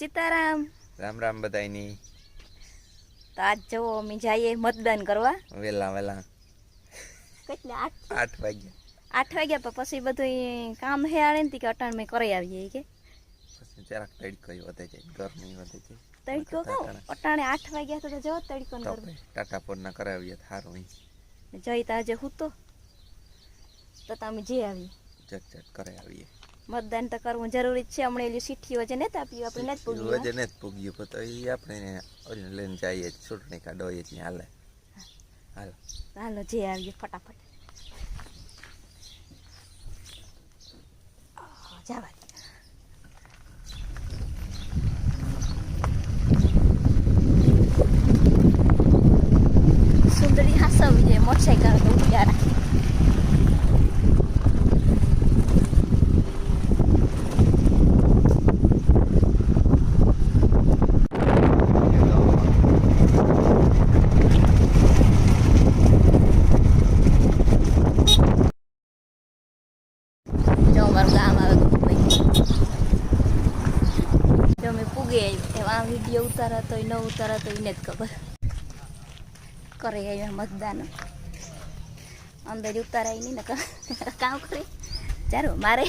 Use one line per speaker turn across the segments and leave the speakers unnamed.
સીતારામ.
રામ રામ બધાયની.
તો આજ જવો અમે જઈએ મતદાન કરવા.
વેલા વેલા.
કેટલા? આઠ
આઠ વાગ્યા.
આઠ વાગ્યા પણ પછી બધું કામ હે આણે ને કે અટાણ મેં કરી આવીએ કે.
પછી જરાક તડકો વધે જાય ગરમી વધે જાય.
તડકો કહો અટાણે આઠ વાગ્યા તો જવો તડકો ને
ટાટા પોરના કરાવીએ
થારું જઈ તો આજે હું તો. તો તમે જે આવીએ.
જટ જટ કરે આવીએ.
મતદાન તો કરવું જરૂરી છે. હમણાં એલી સીઠીઓ જે નથી આપ્યું આપણે નથી
પૂગ્યું જે નથી પૂગ્યું પણ તો એ આપણે લઈને જઈએ ચૂંટણી કાર્ડ હોય જ હાલે. હાલો.
હાલો જે આવીએ ફટાફટ. જવા દે સુંદરી હાસવી છે મોટરસાઇકલ તો ઉઠ્યા રાખી જો અમારું ગામ આવે ભાઈ પૂગે એવા વીડિયો ઉતારા તો ન ઉતારા તો એને જ ખબર કરે અહીંયા મતદાન અંદર ઉતારાય નહીં ને કામ કરે ચાલો મારે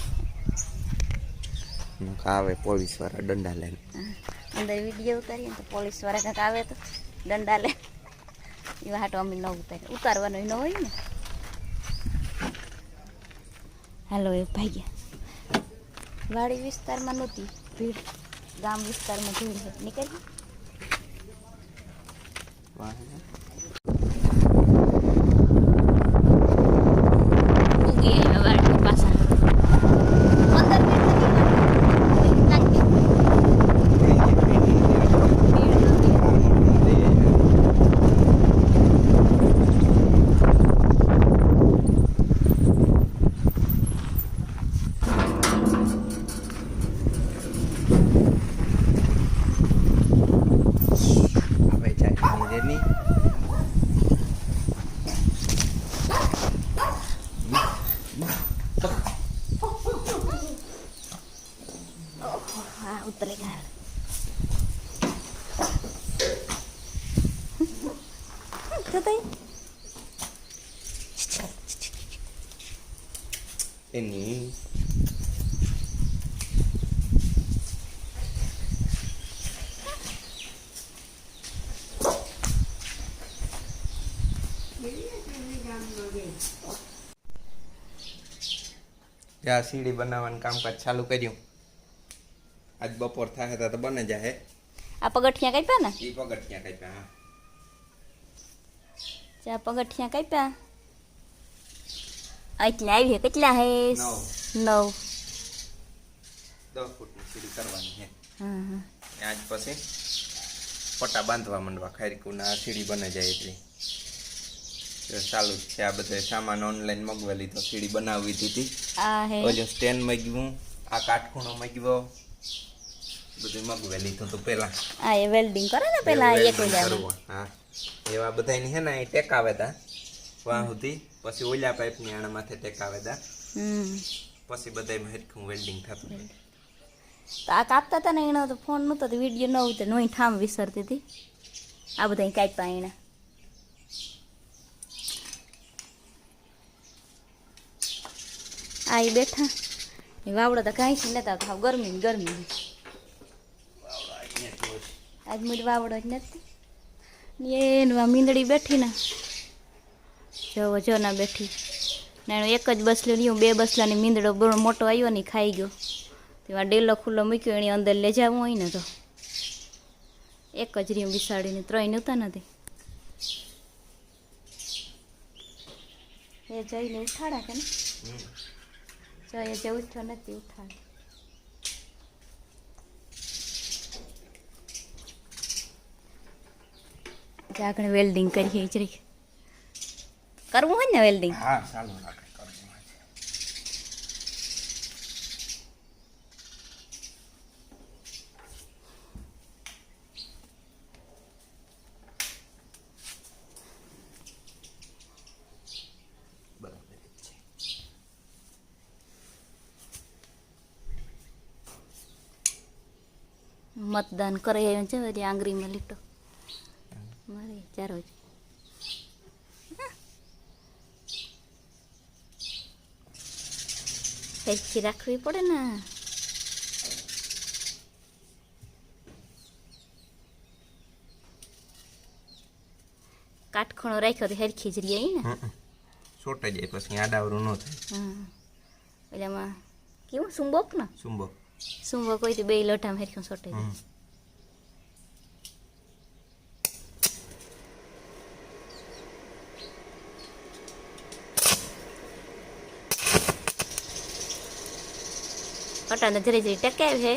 આવે પોલીસવાળા દંડા લઈને
અંદર વીડિયો ઉતારીએ તો પોલીસવાળા કાંક આવે તો દંડા લે એ હાટો અમે ન ઉતારીએ ઉતારવાનો ન હોય ને હાલો એ ભાગ્યા વાડી વિસ્તારમાં નહોતી ભીડ ગામ વિસ્તારમાં ધૂળ નીકળી tutaj?
Inni. ત્યાં સીડી બનાવવાનું કામકાજ ચાલુ કર્યું આજ બપોર થાય તો બને જાય
આ પગથિયા કાપ્યા ને
એ પગથિયા કાપ્યા હા
ચા પગઠિયા કાપ્યા. એટલે આવી કેટલા હે?
નવ. દસ ફૂટની સીડી કરવાની છે. આજ પછી પટ્ટા બાંધવા માંડવા. ખારીકુના સીડી બને જાય એટલી. ચાલુ જ છે આ બધે સામાન ઓનલાઈન મગવેલી તો સીડી બનાવી દીધી.
આ હે.
ઓલું સ્ટેન્ડ મગ્યું આ કાટખૂણો મગ્યો. બધું મગવેલી તો પેલા
આ એ વેલ્ડિંગ કરે ને પેલા એક.
હા. એવા બધાની હે ને એ ટેકાવે તા વાહ સુધી પછી ઓલા પાઇપની આણા માથે ટેકાવે તા પછી બધાય હેરખું વેલ્ડિંગ થતું
તો આ કાપતા હતા ને એનો તો ફોન નહોતો તો વીડિયો ન ઉતરે નોઈ ઠામ વિસરતી હતી. આ બધા કાપ્યા એણે આ બેઠા. એ વાવડો તો કાંઈ જ નતા ગરમી ગરમી આજ મૂળ વાવડો જ નથી. ને એનું આ મીંદડી બેઠી ને જો જો ના બેઠી. ને એનું એક જ બસલું રહ્યું બે બસલાની મીંદડો બહુ મોટો આવ્યો ને ખાઈ ગયો. તેમાં ડેલો ખુલ્લો મૂક્યો એની અંદર લઈ જવું હોય ને તો. એક જ રીમ બિસાડીને ત્રણ નહોતા નથી એ જઈને ઉઠાડા કે ને? જો એ જે ઉઠ્યો નથી ઉઠાડ. આગળ વેલ્ડિંગ કરીએ જરી કરવું હોય ને વેલ્ડિંગ
હા ચાલો જ
મતદાન કરે છે આંગળીમાં લીટો મારે ચારો જ હેરખી રાખવી પડે ને કાટખણો રાખ્યો તો હેરખી જ રહી ને
છોટે જાય પછી આડાવરું ન થાય
એમાં કેવું સુંબોક ને
સુંબો
સુંબોક હોય તો બે લોટામાં હેરખું સોટે
હમ.
કટાને ધીરે ધીરે ટકાવી છે.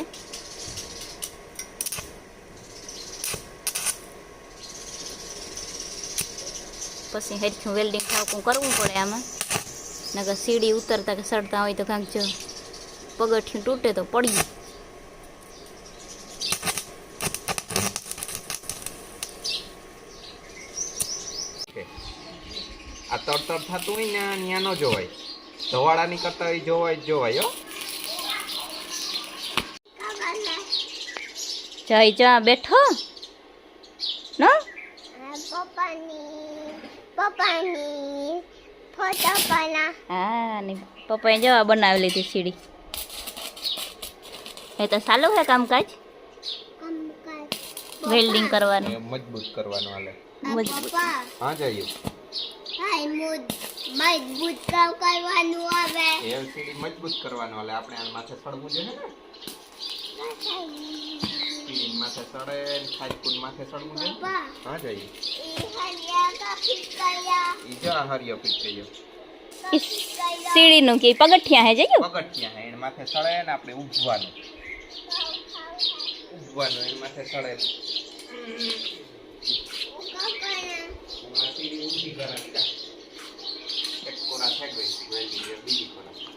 પછી હેરખું વેલ્ડિંગ થાવકું કરવું પડે આમાં. નકર સીડી ઉતરતા કે સડતા હોય તો કાંક જો પગથિયું તૂટે તો પડી
આ તરતર થતું હોય ને ત્યાં ન જોવાય. ધવાડાની કરતા જોવાય જોવાય, હો.
જય જા બેઠો? ન?
પપ્પાની પપ્પાની ફોટો પાના
હા ને પપ્પાએ જવા બનાવી લીધી સીડી. એ તો ચાલુ હે કામકાજ? વેલ્ડિંગ કરવાનું.
મજબૂત કરવાનું હાલે.
મજબૂત.
હા જઈએ.
હાય મુદ મજબૂત કામ કરવાનું આવે.
એલસીડી મજબૂત કરવાનું હાલે. આપણે આ માથે પડવું જોઈએ ને? માથે સળે ને ખાજકુન માથે હા
એ હરિયા કાપી ગયા
ઈ જો હરિયો પીટ
ઈ સીડીનું કે પગથિયા હે
પગથિયા હે એને માથે ને આપણે એને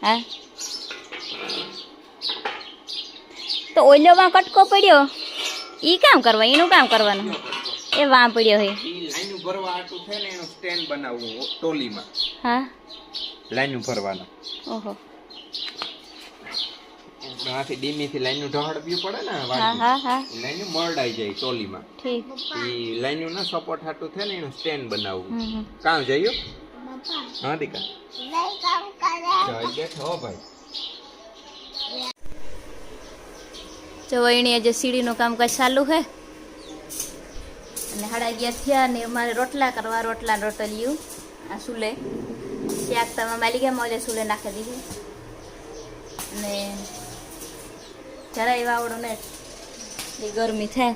હા. તો ઓઈલોમાં કટકો પડ્યો? ઈ કામ કરવા એનું કામ કરવાનું? એ વાંપડ્યો હે.
લાઈન ભરવા આટું છે ને એનું સ્ટેન્ડ બનાવવું ટોલીમાં.
હા?
લાઈન ભરવાનો
ઓહો.
આથી ડીમીથી લાઈનનું ઢહડવ્યું પડે ને
હા
વાળનું.
હા
લાઈન મરડાઈ જાય ટોલીમાં.
ઠીક.
ઈ લાઈનનું ના સપોર્ટ હાટું છે ને એનું સ્ટેન્ડ બનાવવું. કામ
જઈયો
હા દીકા
લઈ કામ કરે
જઈ બેઠો ભાઈ.
જો વહીણી આજે સીડીનું કામકાજ ચાલુ છે, અને હાડા ગયા થયા ને અમારે રોટલા કરવા, રોટલા રોટલિયું, આ સુલે. શાક તમે માલી ગયા મોજે સુલે નાખી દીધી. અને જરાય વાવડો ને એ ગરમી થાય.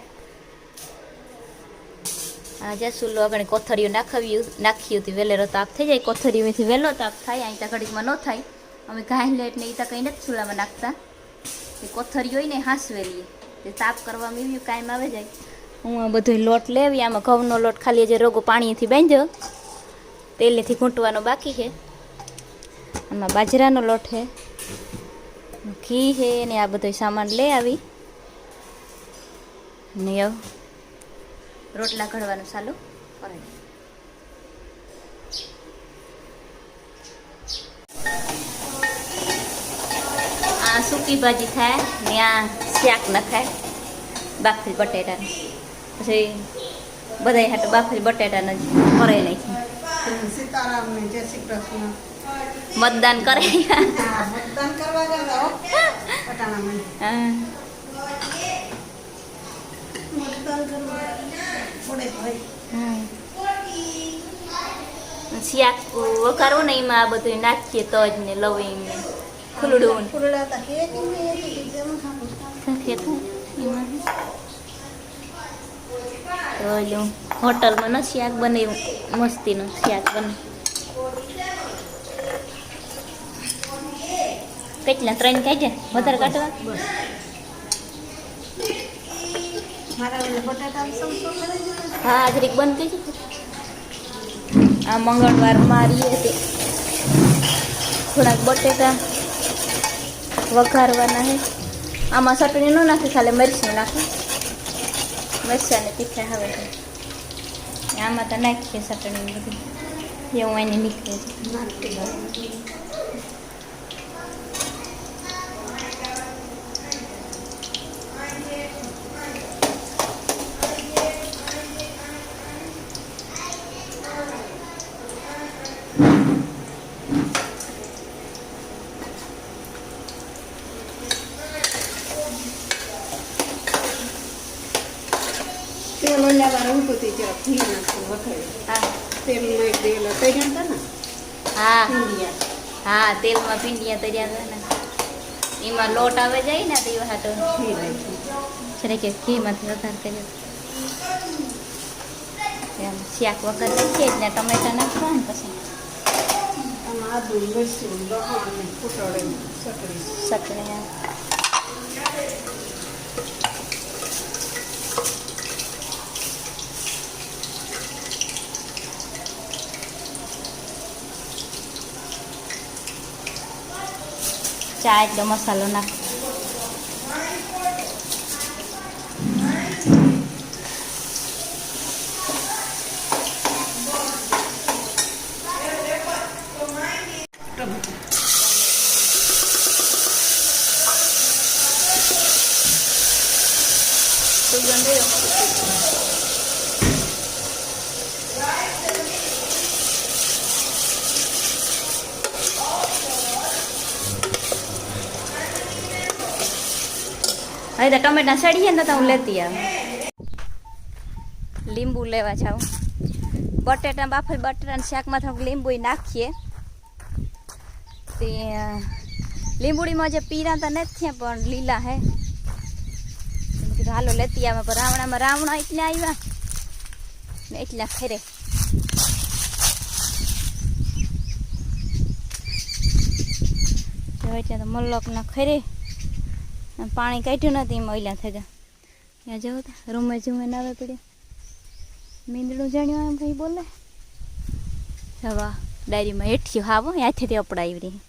આજે સુલો આગળ કોથળીઓ નાખાવ્યું, નાખ્યું હતી, વેલેરો તાપ થઈ જાય કોથળીઓથી વહેલો તાપ થાય, અહીં ત્યાં ઘડીકમાં ન થાય. અમે ઘાય લેટ ને એ તો કંઈ નથી ચૂલામાં નાખતા. કોથરી હોય ને હાંસવેલી તે સાફ કરવામાં એવી કાયમ આવે જાય. હું આ બધો લોટ લેવી આમાં ઘઉંનો લોટ ખાલી જે રોગો પાણીથી બાંધ્યો તેલથી ઘૂંટવાનો બાકી છે. આમાં બાજરાનો લોટ છે ઘી છે ને આ બધો સામાન લઈ આવી. ને રોટલા ઘડવાનું ચાલુ. કરે આ સૂકી ભાજી થાય ત્યાં શાક નખાય બાફેલ બટેટા. પછી બધા હાટું બાફેલ બટેટાને જ નાખી. મતદાન કરે.
કરવા કરવા
શાક વઘારવું ને એમાં આ બધું નાખીએ તો ને લવિંગ ને લવ ને
હતા એક જેમ ખાવું
નાખીએ તો ઓલું હોટલમાં ન શાક બનાવ્યું મસ્તીનું શાક બને કેટલા ત્રણ કાઢ્યા વધારે કાઢવા
મારા કરે
હા જરીક બંધ જશે આ મંગળવાર મારીએ તે થોડાક બટેટા વઘારવાના છે આમાં ચટણી ન નાખે, ખાલી મરચું નાખે. મરચાં ને તીખા હવે આમાં તો નાખીએ ચટણી બધું. એવું એને નીકળે છે
નાખી દો પહેલા વાર હું તો તે જરાક ઘી નાખું વઘારે
હા
તેલમાં એક દેલા તૈયાર હતા ને
હા
ઈંડિયા
હા તેલમાં ભીંડિયા તર્યા હતા ને. એમાં લોટ આવે જાય ને તો હાટો છે કે ઘીમાંથી વઘાર કર્યો. એમ શાક વગર નાખીએ ને ટમેટા નાખવા ને પછી.
સકડી
સકડે ચા એકદમ મસાલો નાખ સુગંધ રહ્યો હવે તો ટમેટા સડીએ ને તો હું લેતી આવું. લીંબુ લેવા જાઉં. બટેટા, બાફલ બટેટાના શાકમાં થોડુંક લીંબુ નાખીએ. તે લીંબુડીમાં જે પીરા તો નથી પણ લીલા હે. હાલો, લેતી આવે. પણ રાવણામાં રાવણા એટલા આવ્યા ને એટલા ખરે જો એટલે તો મલ્લકના ખરે. અને પાણી કાઢ્યું નથી ઓઈલા થઈ ત્યાં જવો તો રૂમે જુએ નાવે પડ્યું. મીંદડું જાણ્યું એમ કંઈ બોલે? હવા ડાયરીમાં હેઠ્યું હાવો ત્યાંથી અપડાવી રહી.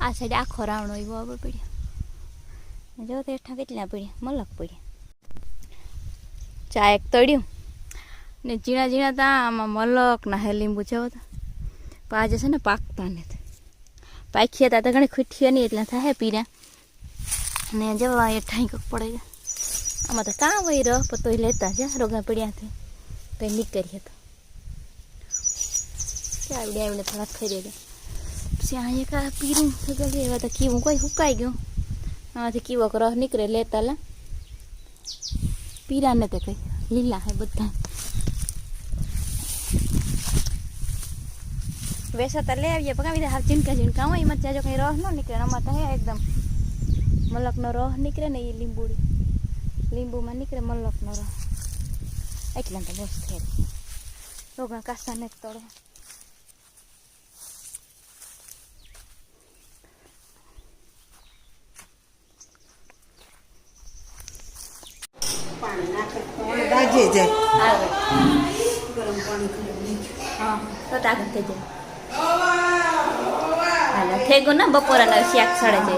આ સાઈડ આખો રાવણો એવો આવે પડ્યો. જો તે હેઠા કેટલા પડ્યા? મલક પડ્યા. ચા એક તળ્યું. ને ઝીણા ઝીણા તા, આમાં મલક ના હે લીંબુ જવો તો. આજે છે ને પાકતા નથી. પાખી હતા તો ઘણી ખૂઠી નહીં એટલે થાય પીરા ને જવા એ ઠાંક પડે આમાં તો કાં વહી રહ, પણ તોય લેતા જા, રોગા પડ્યાથી કંઈ નીકળીએ તો આવડે આવડે થોડા ખરી ગયા પછી અહીંયા કા પીરું સગલ એવા તો કીવું કોઈ હુકાઈ ગયું. આમાંથી કીવો રહ નીકળે લેતા લા. પીરાને તે કઈ લીલા હે બધા વેસા તો લઈ આવીએ પણ આવી હાલ ચીનકા ચીનકા હોય એમાં જાજો કંઈ રહ ન નીકળે અમારે તો હે એકદમ મલકનો રહ નીકળે ને એ લીંબુડી લીંબુમાં નીકળે મલકનો રહ એટલા તો બસ થઈ રોગા કાસા ને તોડે
તો દાજે જાય ગરમ પાણી
હા તો તાકાત થઈ જાય ગયું ને બપોરના શાક સડે
આપણે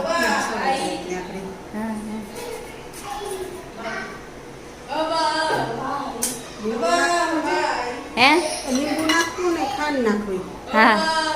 હા હા.